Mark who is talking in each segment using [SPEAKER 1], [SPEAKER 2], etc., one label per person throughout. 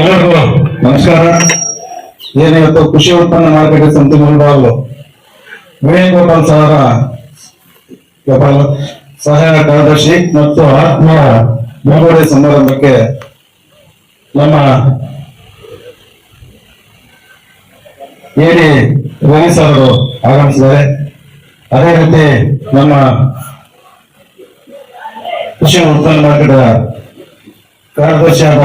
[SPEAKER 1] ಎಲ್ಲರಿಗೂ ನಮಸ್ಕಾರ. ಏನಿವತ್ತು ಕೃಷಿ ಉತ್ಪನ್ನ ಮಾರುಕಟ್ಟೆ ಸಮಿತಿ ಮುಂಭಾಗಲು ವೇಣುಗೋಪಾಲ್ ಸಹರ ಗೋಪಾಲ್ ಸಹಾಯ ಕಾರ್ಯದರ್ಶಿ ಮತ್ತು ಆತ್ಮ ಮುಂಗಡೆ ಸಮಾರಂಭಕ್ಕೆ ನಮ್ಮ ಏನಿ ರವಿ ಸರ್ ಆಗಮಿಸಿದ್ದಾರೆ. ಅದೇ ರೀತಿ ನಮ್ಮ ಕೃಷಿ ಉತ್ಪನ್ನ ಮಾರುಕಟ್ಟೆ ಕಾರ್ಯದರ್ಶಿಯಾದ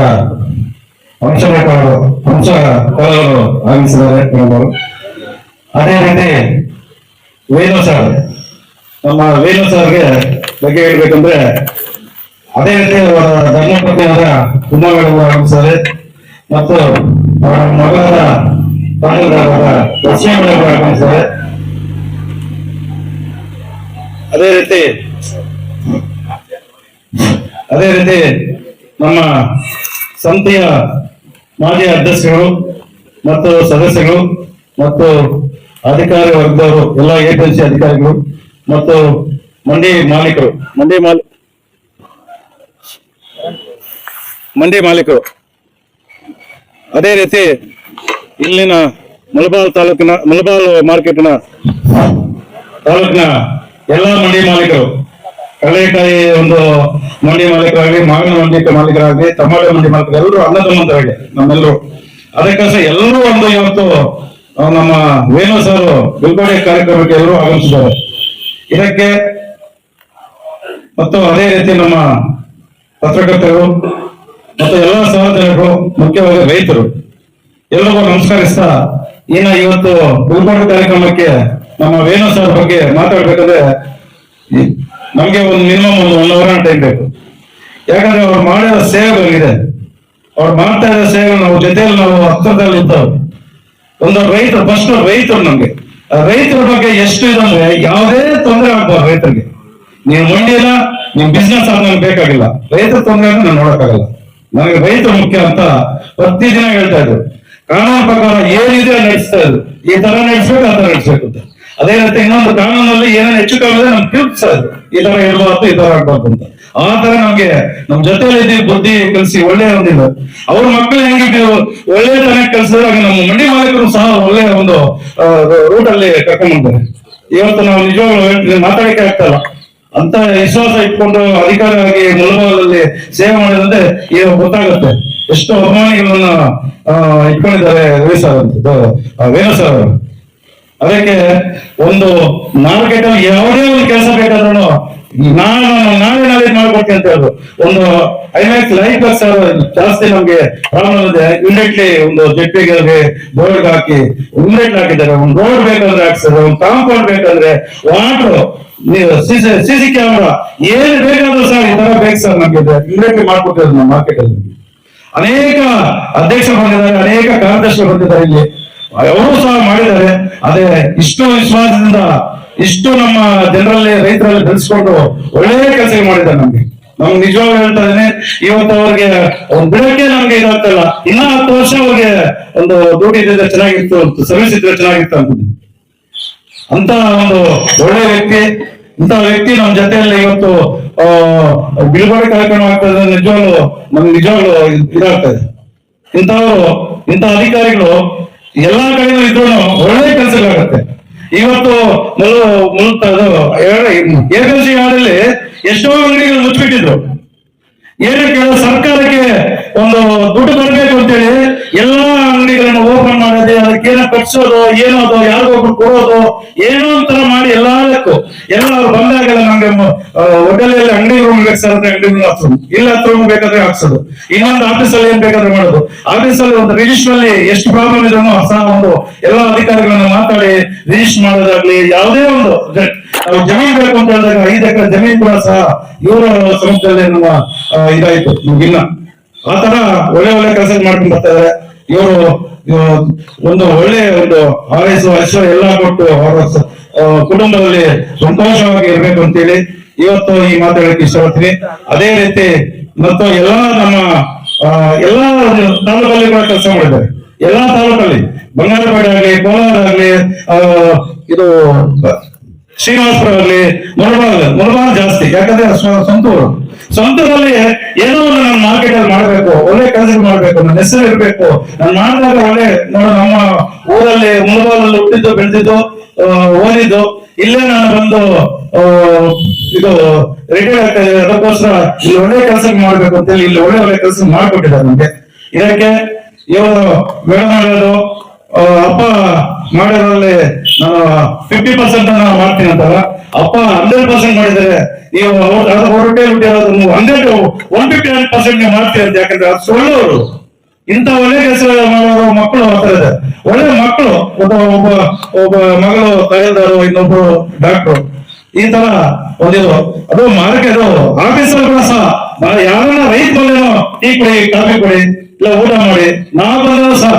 [SPEAKER 1] ಅವರು ವಂಶ ಕಲವರು ಆಗಮಿಸಿದ್ದಾರೆ ಕೆಲವರು ಅದೇ ರೀತಿ ವೇಣು ಸರ್, ನಮ್ಮ ವೇಣು ಸರ್ಗೆ ಬಗ್ಗೆ ಹೇಳ್ಬೇಕಂದ್ರೆ, ಅದೇ ರೀತಿ ಅವರ ಧರ್ಮಪತ್ನಿಯಾದ ಉಮಾಗಳು ಆಗಮಿಸಿದ್ದಾರೆ. ಮತ್ತು ಅವರ ಮಗನಾದ ಪಾಂಡುರಾದ ಲಕ್ಷ್ಮೀಗಳು ಆಗಮಿಸಿದ್ದಾರೆ. ಅದೇ ರೀತಿ ಅದೇ ರೀತಿ ನಮ್ಮ ಸಂಸ್ಥೆಯ ಮಾಜಿ ಅಧ್ಯಕ್ಷರು ಮತ್ತು ಸದಸ್ಯರು ಮತ್ತು ಅಧಿಕಾರಿ ವರ್ಗದವರು, ಎಲ್ಲ ಏಜೆನ್ಸಿ ಅಧಿಕಾರಿಗಳು ಮತ್ತು ಮಂಡಿ ಮಾಲೀಕರು. ಮಂಡಿ ಮಾಲಿ ಮಂಡಿ ಮಾಲೀಕರು. ಅದೇ ರೀತಿ ಇಲ್ಲಿನ ಮುಳಬಾಲ್ ತಾಲೂಕಿನ ಮುಳಬಾಲ್ ಮಾರ್ಕೆಟ್ನ ತಾಲೂಕಿನ ಎಲ್ಲ ಮಂಡಿ ಮಾಲೀಕರು. ಕಡಲೆಕಾಯಿ ಒಂದು ಮಂಡಿ ಮಾಲೀಕರಾಗಲಿ, ಮಾವಿನ ಮಂಡಿ ಮಾಲೀಕರಾಗಲಿ ಟಮಾಟೆ ಮಂಡಿ ಮಾಲೀಕರು, ಎಲ್ಲರೂ ಅನ್ನದಮ್ಮಂತರಾಗಲಿ ನಮ್ಮೆಲ್ಲರೂ. ಅದಕ್ಕೋಸ್ಕರ ಎಲ್ಲರೂ ಒಂದು ಇವತ್ತು ನಮ್ಮ ವೇಣು ಸರ್ ಬಿಲ್ಬಾಡಿ ಕಾರ್ಯಕ್ರಮಕ್ಕೆ ಎಲ್ಲರೂ ಆಗಮಿಸಿದ್ದಾರೆ. ಇದಕ್ಕೆ ಮತ್ತು ಅದೇ ರೀತಿ ನಮ್ಮ ಪತ್ರಕರ್ತರು ಮತ್ತು ಎಲ್ಲ ಸಹೋದರರು, ಮುಖ್ಯವಾಗಿ ರೈತರು ಎಲ್ಲರಿಗೂ ನಮಸ್ಕರಿಸ್ತಾ, ಇನ್ನ ಇವತ್ತು ಬಿಲ್ಬಾಡಿ ಕಾರ್ಯಕ್ರಮಕ್ಕೆ ನಮ್ಮ ವೇಣು ಸರ್ ಬಗ್ಗೆ ಮಾತಾಡ್ಬೇಕಂದ್ರೆ ನಮ್ಗೆ ಒಂದು ಮಿನಿಮಮ್ ಒಂದು ಒನ್ ಅವರ್ ಟೈಮ್ ಬೇಕು. ಯಾಕಂದ್ರೆ ಅವ್ರು ಮಾಡಿರೋ ಸೇವೆಗಳಿದೆ. ಅವ್ರು ಮಾಡ್ತಾ ಇರೋ ಸೇವೆ ನಾವು ಜೊತೆಯಲ್ಲಿ ನಾವು ಹತ್ತಿರದಲ್ಲಿ ಇದ್ದವ್ರು ಒಂದು ರೈತರು ಫಸ್ಟ್ ರೈತರು ನಮ್ಗೆ. ರೈತರ ಬಗ್ಗೆ ಎಷ್ಟು ಇದಂದ್ರೆ ಯಾವುದೇ ತೊಂದರೆ ಆಗ್ಬಾರ್ದು ರೈತರಿಗೆ. ನೀವು ಮಂಡಿನ ನಿಮ್ ಬಿಸ್ನೆಸ್ ಆದ್ಮೇಲೆ ಬೇಕಾಗಿಲ್ಲ. ರೈತರ ತೊಂದರೆ ನಾನು ನೋಡಕ್ಕಾಗಲ್ಲ. ನನಗೆ ರೈತರು ಮುಖ್ಯ ಅಂತ ಪ್ರತಿ ದಿನ ಹೇಳ್ತಾ ಇದ್ರು. ಕಾನೂನು ಪ್ರಕಾರ ಏನಿದೆ ನಡೆಸ್ತಾ ಇದ್ರು. ಈ ತರ ನಡೆಸ್ಬೇಕು, ಆ ತರ ನಡೆಸ್ಬೇಕು ಅಂತ. ಅದೇ ರೀತಿ ಇನ್ನೊಂದು ಕಾನೂನಲ್ಲಿ ಏನೇನು ಹೆಚ್ಚು ಕಾಲದ ನಮ್ಗೆ ತಿಳಿಸ್ತಾ ಇದ್ರು ಈ ತರ ಇರಬಾರ್ದು, ಈ ತರ ಆಗ್ಬಾರ್ದು ಅಂತ. ಆ ತರ ನಮ್ಗೆ, ನಮ್ ಜೊತೆಲಿ ಇದ್ದೀವಿ, ಬುದ್ಧಿ ಕಲಿಸಿ, ಒಳ್ಳೆ ಒಂದಿಲ್ಲ. ಅವ್ರ ಮಕ್ಕಳು ಹೆಂಗೆ ಒಳ್ಳೆ ತರ ಕಲಿಸಿದ್ರೆ ಹಾಗೆ ನಮ್ಮ ಮಂಡಿ ಮಾಲೀಕರು ಸಹ ಒಳ್ಳೆ ಒಂದು ರೂಟ್ ಅಲ್ಲಿ ಕರ್ಕೊಂಡು ಬಂದ್ದಾರೆ ಇವತ್ತು ನಾವು ನಿಜವಾಗ್ಲೂ ಮಾತಾಡಿಕೆ ಮಾತಾಡಕ್ಕೆ ಆಗ್ತಾ ಇಲ್ಲ ಅಂತ ವಿಶ್ವಾಸ ಇಟ್ಕೊಂಡು ಅಧಿಕಾರಿಯಾಗಿ ಮುಲಭಾಗದಲ್ಲಿ ಸೇವೆ ಮಾಡಿದಂತೆ ಈಗ ಗೊತ್ತಾಗುತ್ತೆ. ಎಷ್ಟು ಅಭಿಮಾನಿಗಳನ್ನ ಇಟ್ಕೊಂಡಿದ್ದಾರೆ, ರವಿ ಸರ್ ಅಂತ. ವೇಣು ಸರ್ ಅವರು. ಅದಕ್ಕೆ ಒಂದು ಮಾರ್ಕೆಟ್ ಯಾವುದೇ ಒಂದು ಕೆಲಸ ಬೇಕಾದ್ರೂ ನಾನು ನಾಳೆ ನಾಳೆ ಮಾಡ್ಕೊಡ್ತೀನಿ ಅಂತ ಹೇಳೋದು. ಒಂದು ಐಮ್ಯಾಕ್ಸ್ ಲೈಫ್ ಸರ್ ಜಾಸ್ತಿ ನಮ್ಗೆ ಪ್ರಾಬ್ಲಮ್ ಇದೆ ಇಮಿಡಿಯೇಟ್ಲಿ ಒಂದು ಜೆಟ್ಟಿಗೆ ಬೋರ್ಡ್ ಹಾಕಿ ಇಮಿಡಿಯೇಟ್ ಹಾಕಿದ್ದಾರೆ. ಒಂದು ರೋಡ್ ಬೇಕಂದ್ರೆ ಹಾಕ್ಸಿದ್ರೆ, ಒಂದು ಕಾಂಪೌಂಡ್ ಬೇಕಂದ್ರೆ ವಾಟರ್ ಸಿಸಿ ಕ್ಯಾಮ್ರಾ ಏನ್ ಬೇಕಾದ್ರೂ ಸರ್ ಈ ತರ ಬೇಕು ಸರ್ ನಮ್ಗೆ. ಇಮಿಡಿಯೇಟ್ಲಿ ಮಾಡ್ಕೊಟ್ಟಿರೋದು ನಮ್ಮ ಮಾರ್ಕೆಟ್ ಅಲ್ಲಿ. ಅನೇಕ ಅಧ್ಯಕ್ಷರು ಬಂದಿದ್ದಾರೆ, ಅನೇಕ ಕಾರ್ಯದರ್ಶಿಗಳು ಬಂದಿದ್ದಾರೆ ಇಲ್ಲಿ. ಅವರು ಸಹ ಮಾಡಿದ್ದಾರೆ. ಅದೇ ಇಷ್ಟು ವಿಶ್ವಾಸದಿಂದ ಇಷ್ಟು ನಮ್ಮ ಜನರಲ್ಲಿ, ರೈತರಲ್ಲಿ ಬೆಳೆಸ್ಕೊಂಡು ಒಳ್ಳೆಯ ಕೆಲಸ ಮಾಡಿದ್ದಾರೆ ನಮ್ಗೆ. ನಮ್ಗೆ ನಿಜವಾಗ ಹೇಳ್ತಾ ಇದ್ದೀನಿ, ಇವತ್ತು ಅವ್ರಿಗೆ ಒಂದ್ ಬಿಡಕ್ಕೆ ನಮ್ಗೆ ಇದಾಗ್ತಲ್ಲ ಇನ್ನ ಹತ್ತು ವರ್ಷ ಅವ್ರಿಗೆ ಒಂದು ಇದ್ರೆ ಚೆನ್ನಾಗಿತ್ತು ಸರ್ವಿಸ್ ಇದ್ರೆ ಚೆನ್ನಾಗಿತ್ತು ಅಂತ ಅಂತ ಒಂದು ಒಳ್ಳೆ ವ್ಯಕ್ತಿ ಇಂತಹ ವ್ಯಕ್ತಿ ನಮ್ಮ ಜೊತೆಯಲ್ಲಿ ಇವತ್ತು ಬಿಡುಗಡೆ ಕಾರ್ಯಕ್ರಮ ಆಗ್ತದೆ ನಿಜವಾಗ್ಲು ನಮ್ಗೆ ನಿಜವಾಗ್ಲು ಇದಾಗ್ತದೆ ಇಂಥವ್ರು, ಇಂಥ ಅಧಿಕಾರಿಗಳು ಎಲ್ಲಾ ಕಡೆನೂ ಇದ್ರು ಒಳ್ಳೆ ಕೆಲಸಗಳಾಗುತ್ತೆ. ಇವತ್ತು ಏಕದಶಿ ಹಾಡಲ್ಲಿ ಎಷ್ಟೋ ಅಂಗಡಿಗಳು ಮುಚ್ಚಿಬಿಟ್ಟಿದ್ರು ಏನಕ್ಕೆ ಸರ್ಕಾರಕ್ಕೆ ಒಂದು ದುಡ್ಡು ಬರಬೇಕು ಅಂತೇಳಿ ಎಲ್ಲಾ ಅಂಗಡಿಗಳನ್ನು ಓಪನ್ ಮಾಡದೆ ಅದಕ್ಕೆ ಏನೋ ಕಟ್ಸೋದು, ಏನೋದು ಯಾರಿಗೊಬ್ರು ಕೊಡೋದು, ಏನೋ ಒಂಥರ ಮಾಡಿ ಎಲ್ಲದಕ್ಕೂ ಎಲ್ಲ ಅವ್ರು ಬಂದಾಗೆಲ್ಲ ನಮ್ಗೆ ಹೋಟೆಲಲ್ಲಿ ಅಂಗಡಿ ರೂಮ್ ಬೇಕು ಸರ್ ಅಂಗಡಿ ರೂಮ್ ಹಾಕ್ಸೋದು ಇಲ್ಲ ಹತ್ರ ಬೇಕಾದ್ರೆ ಹಾಕ್ಸೋದು. ಇನ್ನೊಂದು ಆಫೀಸಲ್ಲಿ ಏನ್ ಬೇಕಾದ್ರೆ ಮಾಡೋದು. ಆಫೀಸಲ್ಲಿ ಒಂದು ರಿಜಿಸ್ಟರ್ ಅಲ್ಲಿ ಎಷ್ಟು ಪ್ರಾಬ್ಲಮ್ ಇದ್ರು ಹೊಸ ಒಂದು ಎಲ್ಲ ಅಧಿಕಾರಿಗಳನ್ನ ಮಾತಾಡಿ ರಿಜಿಸ್ಟರ್ ಮಾಡೋದಾಗ್ಲಿ, ಯಾವುದೇ ಒಂದು ಜಮೀನ್ ಬೇಕು ಅಂತ ಹೇಳಿದಾಗ ಐದು ಎಕರೆ ಜಮೀನ್ ಕೂಡ ಸಹ ಇವರ ಸಂಸ್ಥೆಯಲ್ಲಿ ನಮ್ಮ ಇದಾಯ್ತು. ನಮ್ಗಿನ್ನ. ಆ ತರ ಒಳ್ಳೆ ಒಳ್ಳೆ ಕೆಲಸ ಮಾಡ್ಕೊಂಡು ಬರ್ತಾ ಇದಾರೆ. ಇವರು ಒಂದು ಒಳ್ಳೆ ಒಂದು ಆಯಸ್ಸು ಹೆಸರು ಎಲ್ಲ ಕೊಟ್ಟು ಅವರ ಕುಟುಂಬದಲ್ಲಿ ಸಂತೋಷವಾಗಿ ಇರ್ಬೇಕು ಅಂತೇಳಿ ಇವತ್ತು ಈ ಮಾತಾಡಕ್ಕೆ ಇಷ್ಟಪಡ್ತೀನಿ. ಅದೇ ರೀತಿ ಮತ್ತು ಎಲ್ಲಾ ನಮ್ಮ ಎಲ್ಲಾ ತಾಲೂಕಲ್ಲಿ ಕೂಡ ಕೆಲಸ ಮಾಡಿದ್ದಾರೆ. ಎಲ್ಲಾ ತಾಲೂಕಲ್ಲಿ, ಬಂಗಾರಪೇಟೆ ಆಗ್ಲಿ, ಕೋಲಾರ ಆಗ್ಲಿ ಇದು ಶ್ರೀನಿವಾಸಪುರ ಆಗಲಿ ಮುಳಬಾಗ್ ಜಾಸ್ತಿ. ಯಾಕಂದ್ರೆ ಸ್ವಂತೂರು. ಸ್ವಂತದಲ್ಲಿ ಏನೋ ಒಂದು ನಾನು ಮಾರ್ಕೆಟ್ ಅಲ್ಲಿ ಮಾಡ್ಬೇಕು, ಒಳ್ಳೆ ಕೆಲಸ ಮಾಡ್ಬೇಕು, ನನ್ನ ಹೆಸರು ಇರ್ಬೇಕು. ನಾನು ಮಾಡಿದಾಗ ಒಳ್ಳೆ, ನೋಡ, ನಮ್ಮ ಊರಲ್ಲಿ ಮುಳಬಾಲಲ್ಲಿ ಹುಟ್ಟಿದ್ದು, ಬೆಳೆದಿದ್ದು ಓದಿದ್ದು. ಇಲ್ಲೇ ನಾನು ಬಂದು ಇದು ರಿಟೈರ್ ಆಗ್ತಾ ಇದೆ ಅದಕ್ಕೋಸ್ಕರ ಇಲ್ಲಿ ಒಳ್ಳೆ ಕೆಲಸ ಮಾಡ್ಬೇಕು ಅಂತ ಹೇಳಿ ಇಲ್ಲಿ ಒಳ್ಳೆ ಒಳ್ಳೆ ಕೆಲಸ ಮಾಡ್ಕೊಟ್ಟಿದ್ದಾರೆ ನಮ್ಗೆ. ಇದಕ್ಕೆ ಇವರು ಬೇಡ ಮಾಡೋದು ಅಪ್ಪ ಮಾಡಿರೋದ್ರಲ್ಲಿ ನಾನು ಫಿಫ್ಟಿ ಪರ್ಸೆಂಟ್ ಮಾಡ್ತೀನಿ ಅಂತ ಅಪ್ಪ ಹಂಡ್ರೆಡ್ ಪರ್ಸೆಂಟ್ ಮಾಡಿದರೆ ನೀವು ಹೊರಟೆ ಹುಟ್ಟಿರೋದು ನೀವು hundred one fifty hundred percent ನೀವು ಮಾಡ್ತೀರ ಅಂತ ಯಾಕಂದ್ರೆ ಅದು ಸುಳ್ಳವರು ಇಂಥ ಒಳ್ಳೆ ಕೆಲಸ ಮಾಡೋರು ಮಕ್ಕಳು ಹೋಗ್ತಾ ಇದೆ. ಒಳ್ಳೆ ಮಕ್ಕಳು, ಒಬ್ಬ ಒಬ್ಬ ಒಬ್ಬ ಮಗಳು ತಹಸೀಲ್ದಾರು, ಇನ್ನೊಬ್ರು ಡಾಕ್ಟ್ರು ಈ ತರ ಒಂದಿದು ಅದು ಮಾರ್ಕೆ ಅದು ಆಫೀಸಲ್ಲಿ ಕೂಡ ಸಹ ಯಾರನ್ನ ರೈತ ಬಂದೇನೋ ಟೀ ಕೊಡಿ, ಕಾಫಿ ಕೊಡಿ, ಇಲ್ಲ ಊಟ ಮಾಡಿ ನಾ ಬಂದ್ರೆ ಸಹ,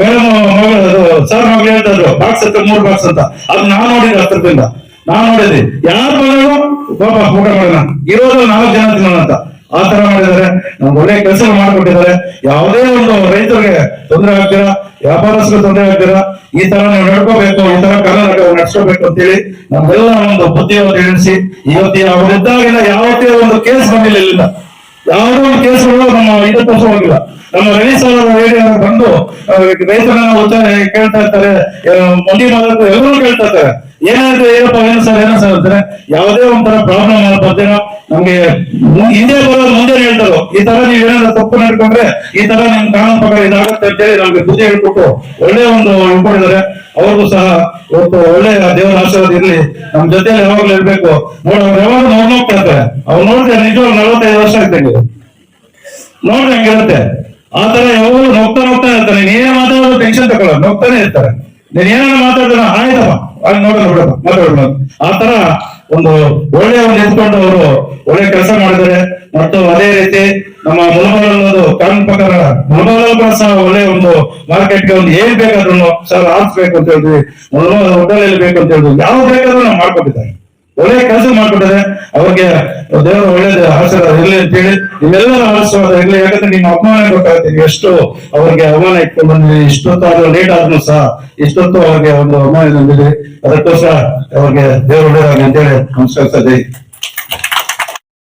[SPEAKER 1] ಮೇಡಮ್ ಮಗಳು ಸರ್ ಮಗಳು ಹೇಳ್ತಾ ಬಾಕ್ಸ್ ಹತ್ರ ಮೂರು ಬಾಕ್ಸ್ ಅಂತ. ಅದ್ ನಾನ್ ನೋಡಿದ್ರೆ ಹತ್ರದಿಂದ ನಾನ್ ನೋಡಿದ್ರಿ ಯಾರು ಬಂದ್ರು ಪಾಪ ಊಟ ಮಾಡೋಣ ಇರೋದು ನಾಲ್ಕು ಜನ ತಿನ್ನೋಣ ಅಂತ. ಆ ತರ ಮಾಡಿದ್ದಾರೆ. ನಮ್ಗೆ ಒಳ್ಳೆ ಕೆಲಸ ಮಾಡ್ಕೊಟ್ಟಿದ್ದಾರೆ. ಯಾವುದೇ ಒಂದು ರೈತರಿಗೆ ತೊಂದರೆ ಆಗ್ತೀರಾ? ವ್ಯಾಪಾರಸ್ಥರಿಗೆ ತೊಂದರೆ ಆಗ್ತೀರಾ? ಈ ತರ ನೀವು ನಡ್ಕೋಬೇಕು, ಈ ತರ ಕರ್ನಾಟಕ ನಡ್ಸ್ಕೋಬೇಕು ಅಂತೇಳಿ ನಮ್ಗೆಲ್ಲ ಒಂದು ಬುದ್ಧಿಯನ್ನು ತಿಳಿಸಿ ಇವತ್ತಿನ ಅವರಿದ್ದಾಗಿನ ಯಾವತ್ತೇ ಒಂದು ಕೇಸ್ ಬಂದಿಲ್ಲ ಇಲ್ಲಿಂದ. ಯಾವುದೋ ಒಂದು ಕೇಸ್ಗಳು ನಮ್ಮ ಇದಕ್ಕೋಸ್ಕರ ಹೋಗಿಲ್ಲ ನಮ್ಮ ರವಿ ಸರ್ ಉತ್ತರ ಕೇಳ್ತಾ ಇರ್ತಾರೆ. ಮಂದಿ ಮಂಡಿ ಮಾಲಕರು ಎಲ್ಲರೂ ಕೇಳ್ತಾ ಇರ್ತಾರೆ. ಏನಾಯ್ತು, ಏನಪ್ಪ, ಏನು ಸರ್, ಏನೋ ಸರ್ ಅಂತಾರೆ. ಯಾವುದೇ ಒಂಥರ ಪ್ರಾಬ್ಲಮ್ ಬರ್ತೀರಾ ನಮ್ಗೆ ಹಿಂದೆ ಬರೋದು ಮುಂದೆ ಹೇಳ್ತಾರೋ. ಈ ತರ ನೀವ್ ಏನಾದ್ರು ತಪ್ಪು ನಡ್ಕೊಂಡ್ರೆ ಈ ತರ ನಿಮ್ ಕಾನೂನು ಪ್ರಕಾರ ಇದಾಗುತ್ತೆ ಅಂತೇಳಿ ನಮ್ಗೆ ಪೂಜೆ ಹೇಳ್ಕೊಟ್ಟು ಒಳ್ಳೆ ಒಂದು ಅನ್ಕೊಂಡಿದ್ದಾರೆ. ಅವ್ರಿಗೂ ಸಹ ಇವತ್ತು ಒಳ್ಳೆ ದೇವರ ಆಶೀರ್ವಾದ ಇರ್ಲಿ. ನಮ್ ಜೊತೆಲಿ ಯಾವಾಗ್ಲೂ ಇರ್ಬೇಕು. ನೋಡ್, ಅವ್ರು ಯಾವಾಗ ನೋಡ್ ನೋಡ್ತಾ ಇರ್ತಾರೆ ಅವ್ರು ನೋಡಿದ್ರೆ ನಿಜವಾಗ ನಲವತ್ತೈದು ವರ್ಷ ಆಗ್ತಂಗೆ ನೋಡ್ರಿ ಹಂಗಿರುತ್ತೆ? ಆ ತರ ನೋಕ್ತಾ ನೋಗ್ತಾ ನೋಗ್ತಾ ಇರ್ತಾರೆ. ನೀನೇ ಮಾತಾಡೋದು ಟೆನ್ಷನ್ ತಗೊಳ್ಳ ನೋಗ್ತಾನೆ ಇರ್ತಾರೆ. ನೀನ್ ಏನಾರ ಮಾತಾಡಿದ್ರೆ ಆಯ್ತಪ್ಪ. ಅಲ್ಲಿ ನೋಡೋಣ ಬಿಡಪ್ಪ ಮಾತಾಡೋಣ ಆ ತರ ಒಂದು ಒಳ್ಳೆ ಒಂದು ಎತ್ಕೊಂಡು ಅವರು ಒಳ್ಳೆ ಕೆಲಸ ಮಾಡಿದ್ದಾರೆ. ಮತ್ತು ಅದೇ ರೀತಿ ನಮ್ಮ ಮುಳಬಾಲಲ್ಲೊಂದು ಕಾನೂನು ಪ್ರಕಾರ ಕೂಡ ಸಹ ಒಳ್ಳೆ ಒಂದು ಮಾರ್ಕೆಟ್ಗೆ ಒಂದು ಏನ್ ಬೇಕಾದ್ರೂ ಸರ್ ಆರಿಸ್ಬೇಕು ಅಂತ ಹೇಳಿದ್ವಿ ಮುಳಬಾಲ ಹೋಟೆಲ್ ಬೇಕು ಅಂತ ಹೇಳಿದ್ವಿ ಯಾವ ಬೇಕಾದ್ರೂ ನಾವು ಮಾಡ್ಕೊಟ್ಟಿದ್ದಾರೆ. ಒಳ್ಳೆ ಕೆಲಸ ಮಾಡ್ಕೊಟ್ಟಿದೆ. ಅವ್ರಿಗೆ ದೇವರು ಒಳ್ಳೇದು ಆಶೀರ್ವಾದ ಇರಲಿ ಅಂತ ಹೇಳಿ ನಿಮ್ಮೆಲ್ಲರ ಆಶೀರ್ವಾದ ಇರ್ಲಿ. ಯಾಕಂದ್ರೆ ನಿಮ್ಮ ಅಪಮಾನ ಗೊತ್ತಾಗುತ್ತೆ ನೀವು ಎಷ್ಟು ಅವ್ರಿಗೆ ಅವಮಾನ ಇಟ್ಕೊಂಡು ಬಂದ್ವಿ ಇಷ್ಟೊತ್ತು ಆದ್ರೂ ಲೇಟ್ ಆದ್ರೂ ಸಹ ಇಷ್ಟೊತ್ತು ಅವ್ರಿಗೆ ಒಂದು ಅಪಮಾನ ಬಂದಿದೆ ಅದಕ್ಕೋಸ್ಕರ ಅವ್ರಿಗೆ ದೇವರು ಒಳ್ಳೇದಾಗಿ ಅಂತ ಹೇಳಿ ನಮಸ್ಕರಿಸ್ತಾ ಇದ್ದೀವಿ.